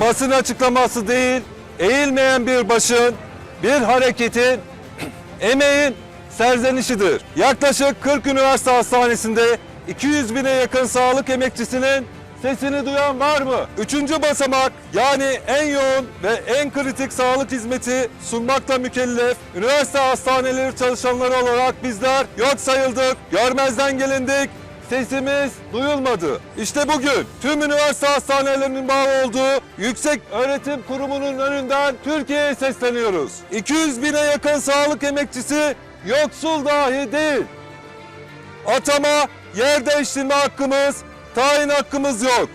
basın açıklaması değil, eğilmeyen bir başın, bir hareketin, emeğin serzenişidir. Yaklaşık 40 üniversite hastanesinde 200 bine yakın sağlık emekçisinin sesini duyan var mı? Üçüncü basamak yani en yoğun ve en kritik sağlık hizmeti sunmakla mükellef üniversite hastaneleri çalışanları olarak bizler yok sayıldık, görmezden gelindik, Sesimiz duyulmadı. İşte bugün tüm üniversite hastanelerinin bağlı olduğu Yüksek Öğretim Kurumu'nun önünden Türkiye'ye sesleniyoruz. 200 bine yakın sağlık emekçisi yoksul dahi değil. Atama, yer değiştirme hakkımız, tayin hakkımız yok.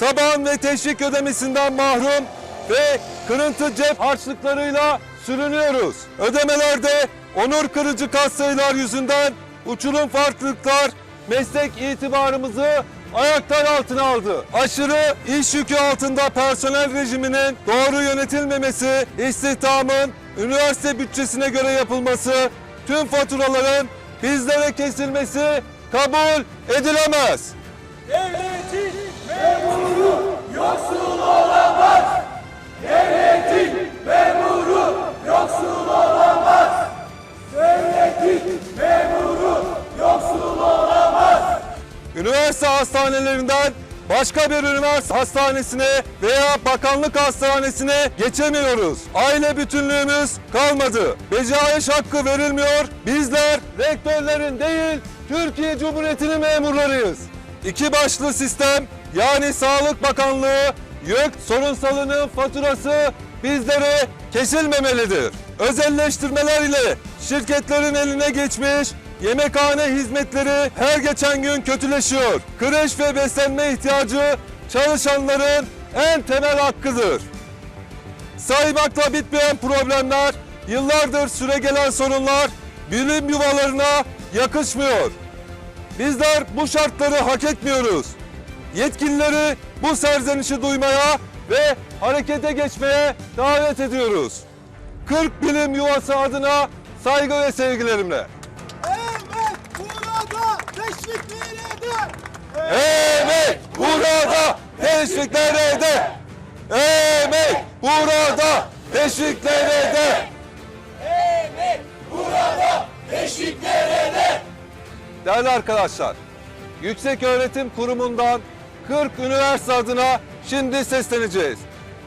Taban ve teşvik ödemesinden mahrum ve kırıntı cep harçlıklarıyla sürünüyoruz. Ödemelerde onur kırıcı kastaylar yüzünden uçurum farklılıklar meslek itibarımızı ayaklar altına aldı. Aşırı iş yükü altında personel rejiminin doğru yönetilmemesi, istihdamın üniversite bütçesine göre yapılması, tüm faturaların bizlere kesilmesi kabul edilemez. Devletin memuru yoksul olamaz. Hastanelerinden başka bir üniversite hastanesine veya bakanlık hastanesine geçemiyoruz. Aile bütünlüğümüz kalmadı. Becaiş hakkı verilmiyor. Bizler rektörlerin değil, Türkiye Cumhuriyeti'nin memurlarıyız. İki başlı sistem yani Sağlık Bakanlığı yük sorunsalının faturası bizlere kesilmemelidir. Özelleştirmeler ile şirketlerin eline geçmiş yemekhane hizmetleri her geçen gün kötüleşiyor. Kreş ve beslenme ihtiyacı çalışanların en temel hakkıdır. Saymakla bitmeyen problemler, yıllardır süregelen sorunlar bilim yuvalarına yakışmıyor. Bizler bu şartları hak etmiyoruz. Yetkilileri bu serzenişi duymaya ve harekete geçmeye davet ediyoruz. 40 bilim yuvası adına saygı ve sevgilerimle. Evet burada teşvik nerede? Emek burada, teşvik nerede? Emek burada, teşvik nerede? Evet burada teşvik nerede? Değerli arkadaşlar, Yüksek Öğretim Kurumu'ndan 40 üniversite adına şimdi sesleneceğiz.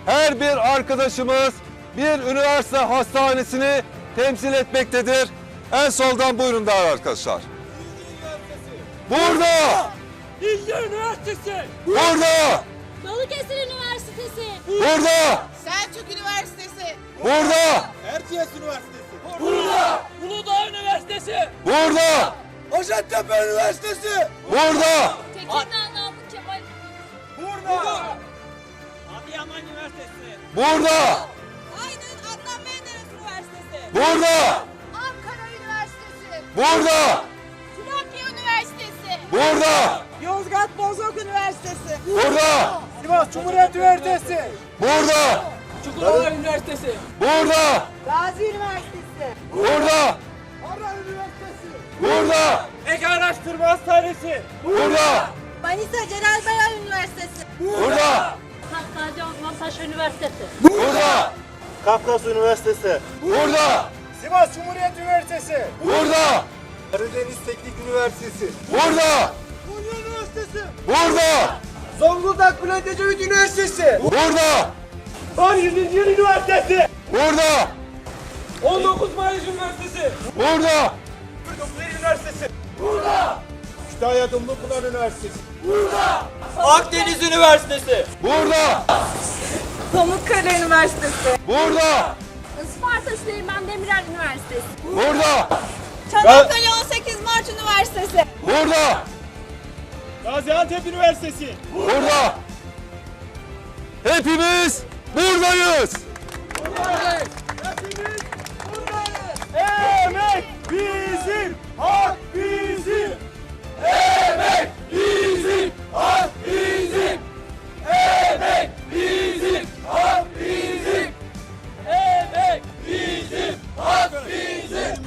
Her bir arkadaşımız bir üniversite hastanesini temsil etmektedir. En soldan buyurun değerli arkadaşlar. Burada! Bilgi Üniversitesi. Burada! Balıkesir Üniversitesi. Burada! Selçuk Üniversitesi. Burada! Erciyes Üniversitesi. Burada. Uludağ Üniversitesi. Burada! Hacettepe Üniversitesi. Burada! Tekirdağ Namık Kemal. Burada. Adıyaman Üniversitesi. Burada! Aydın Adnan Menderes Üniversitesi. Burada! Ankara Üniversitesi. Burada! Trakya Üniversitesi. Burada! Yozgat Bozok Üniversitesi. Burada! Sivas Cumhuriyet Üniversitesi. Burada! Çukurova Üniversitesi. Burada! Gazi Üniversitesi. Burada! Harran Üniversitesi. Burada! Ege Araştırma Hastanesi. Burada! Manisa Celal Bayar Üniversitesi. Burada! Gazi Osman Paşa Üniversitesi. Burada! Kafkas Üniversitesi, Burada! Sivas Cumhuriyet Üniversitesi. Burada! Karadeniz Teknik Üniversitesi, Burada! Konya Üniversitesi. Burada! Zonguldak Bülent Ecevit Üniversitesi. Burada! Van Yüzyıl Üniversitesi. Burada! 19 Mayıs Üniversitesi. Burada! Dumlupınar Üniversitesi. Burada. Kütahya Dumlupınar Üniversitesi. Akdeniz Üniversitesi. Burada! Pamukkale Üniversitesi. Burada! Isparta Süleyman Demirel Üniversitesi. Burada! Çanakkale 18 Mart Üniversitesi. Burada! Gaziantep Üniversitesi. Burada! Hepimiz buradayız! Emek bizim, hak bizim. Emek bizim, hak bizim. Emek bizim, hak bizim. Emek bizim, hak bizim.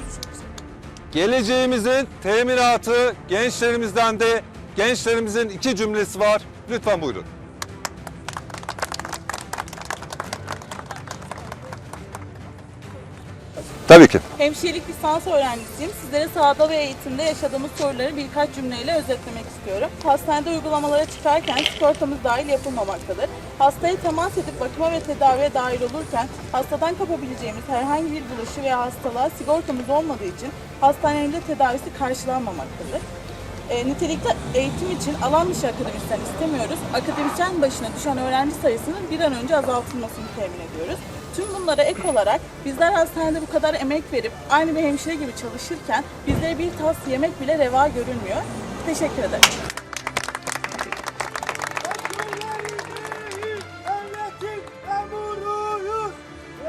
Geleceğimizin teminatı gençlerimizden de Gençlerimizin iki cümlesi var. Lütfen buyurun. Tabii ki. Hemşirelik lisans öğrencisiyim. Sizlere sahada ve eğitimde yaşadığımız soruları birkaç cümleyle özetlemek istiyorum. Hastanede uygulamalara çıkarken sigortamız dahil yapılmamaktadır. Hastaya temas edip bakıma ve tedaviye dahil olurken hastadan kapabileceğimiz herhangi bir bulaşı veya hastalığa sigortamız olmadığı için hastanede tedavisi karşılanmamaktadır. E, nitelikli eğitim için alan dışı akademisyen istemiyoruz. Akademisyen başına düşen öğrenci sayısının bir an önce azaltılmasını temin ediyoruz. Tüm bunlara ek olarak bizler hastanede bu kadar emek verip aynı bir hemşire gibi çalışırken bizlere bir tas yemek bile reva görülmüyor. Teşekkür ederim.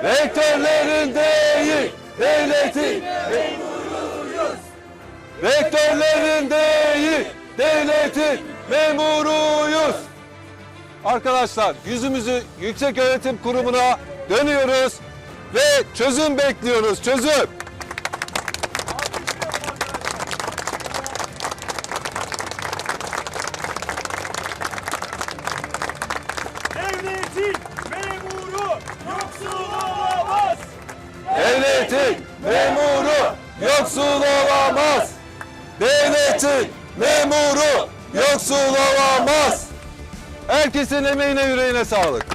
Rektörlerin değil, devletin memuruyuz. Rektörlerin değil, devletin memuruyuz. Arkadaşlar yüzümüzü Yüksek Öğretim Kurumu'na dönüyoruz ve çözüm bekliyoruz, çözüm. Devletin memuru yoksul olamaz. Devletin memuru yoksul olamaz. Devletin memuru yoksul olamaz. Herkesin emeğine yüreğine sağlık.